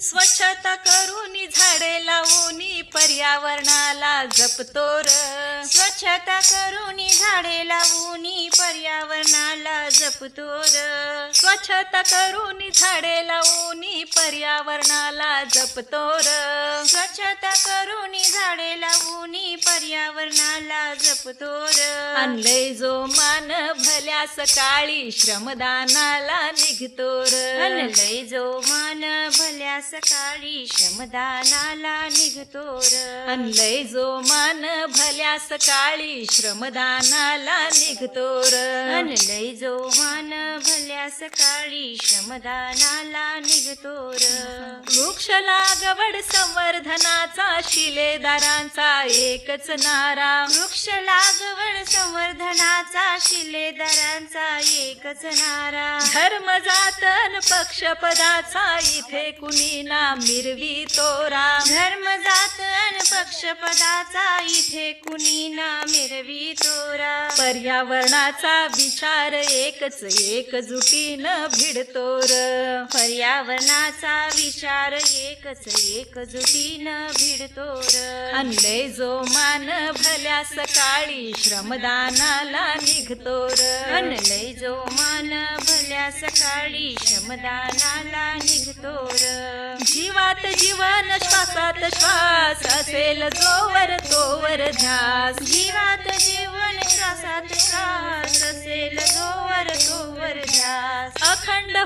स्वच्छता करून झाडे लावून पर्यावरणाला जपतो र. स्वच्छता करून झाडे लावून पर्यावरणाला जपतो र. स्वच्छता करून झाडे लावून पर्यावरणाला जपतो र. स्वच्छता करून झाडे लावून पर्यावरणाला जपतो र. आणलंय जो मान भल्या सकाळी श्रमदानाला निघतो र. आणलंय जो मान भल्या सकाळी श्रमदानाला निघतो आणलंय जो मान भल्या सकाळी श्रमदानाला निघतो आणलंय जो मान भल्या सकाळी श्रमदानाला निघतोर वृक्ष लागवड संवर्धनाचा शिलेदारांचा एकच नारा. वृक्ष लागवड संवर्धनाचा शिलेदारांचा एकच नारा. धर्म जातन पक्षपदाचा इथे कुणी ना मिरवी तोरा. धर्म जात अन पक्षपदाचा इथे कुणी ना मिरवी तोरा. पर्यावरणाचा विचार एकच एकजुटीनं भिडतो र पर्यावरणाचा विचार एकच एकजुटीनं भिडतो र आणलंय जो मान भल्या सकाळी श्रमदानाला निघतो र आणलंय जो मान भल्या सकाळी श्रमदानाला निघतो र जीवात जीवन श्वासात श्वास असेल जोवर तोवर ध्यास. जीवात जीवन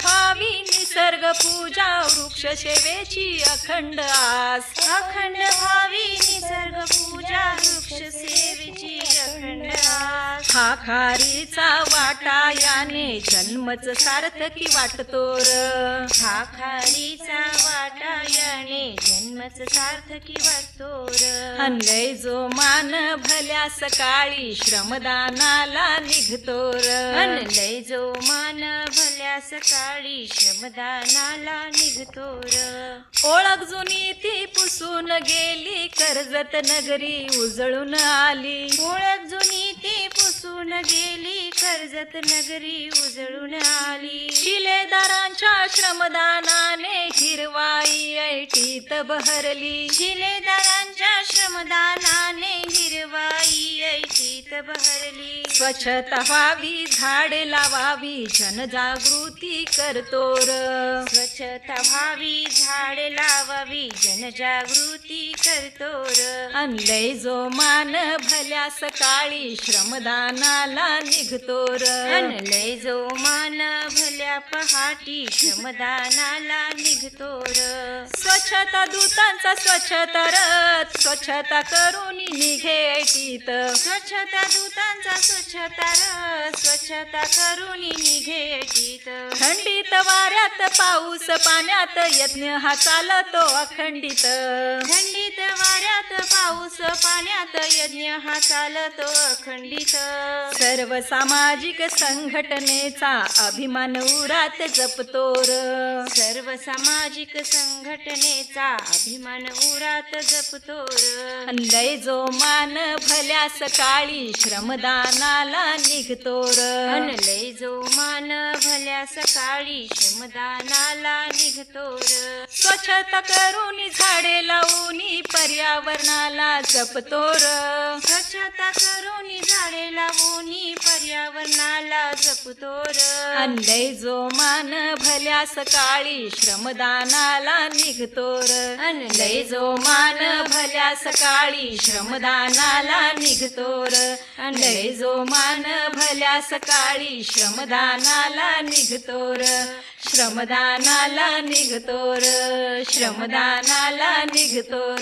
व्हावी निसर्ग पूजा वृक्ष सेवेची अखंड आस. अखंड व्हावी निसर्ग पूजा वृक्ष सेवेची अखंड आस. हा खारीचा वाटा याने जन्मच सार्थकी वाटतो र हा खालीचा वाटा याने जन्मच सार्थकी वाटतो र आणलंय जो मान भल्या सकाळी श्रमदानाला निघतो र आणलंय जो मान सकाळी श्रमदानाला निघतो र. ओळख जुनी ती पुसून गेली कर्जत नगरी उजळून आली. ओळख जुनी ती पुसून गेली कर्जत नगरी उजळून आली. शिलेदारांच्या श्रमदानाने हिरवाई ऐटीत बहरली. शिलेदारांच्या श्रमदानाने हिरवाई ऐटीत बहरली. स्वच्छता व्हावी झाडे लावावी जनजागृती करतो र स्वच्छता व्हावी झाडे लावावी जनजागृती करतो र आणलंय जो मान भल्या सकाळी श्रमदानाला निघतो र आणलंय जो मान भल्या पहाटी श्रमदानाला निघतो र स्वच्छता दूतांचा स्वच्छता रथ स्वच्छता करून निघे ऐटीत स्वच्छता दूतांचा स्वच्छता र स्वच्छता करून निघे टीत थंडीत वाऱ्यात पाऊस पाण्यात यज्ञ हा चालतो अखंडित. थंडीत वाऱ्यात पाऊस पाण्यात यज्ञ हा चालतो अखंडित. सर्व सामाजिक संघटनेचा अभिमान उरात जपतो र सर्व सामाजिक संघटनेचा अभिमान उरात जपतो र लय जो मान भल्या सकाळी श्रमदानाला निघतो र अनलय जो मान सकाळी श्रमदानाला निघतो स्वच्छता करून झाडे लावून पर्यावरणाला जपतो स्वच्छता करून झाडे लावून पर्यावरणाला जपतो र जो मान भल्या सकाळी श्रमदानाला निघतो र जो मान भल्या सकाळी श्रमदानाला निघतो र जो मान भल्या सकाळी श्रमदानाला निघ निघतोर. श्रमदानाला निघतोर. श्रमदानाला निघतोर.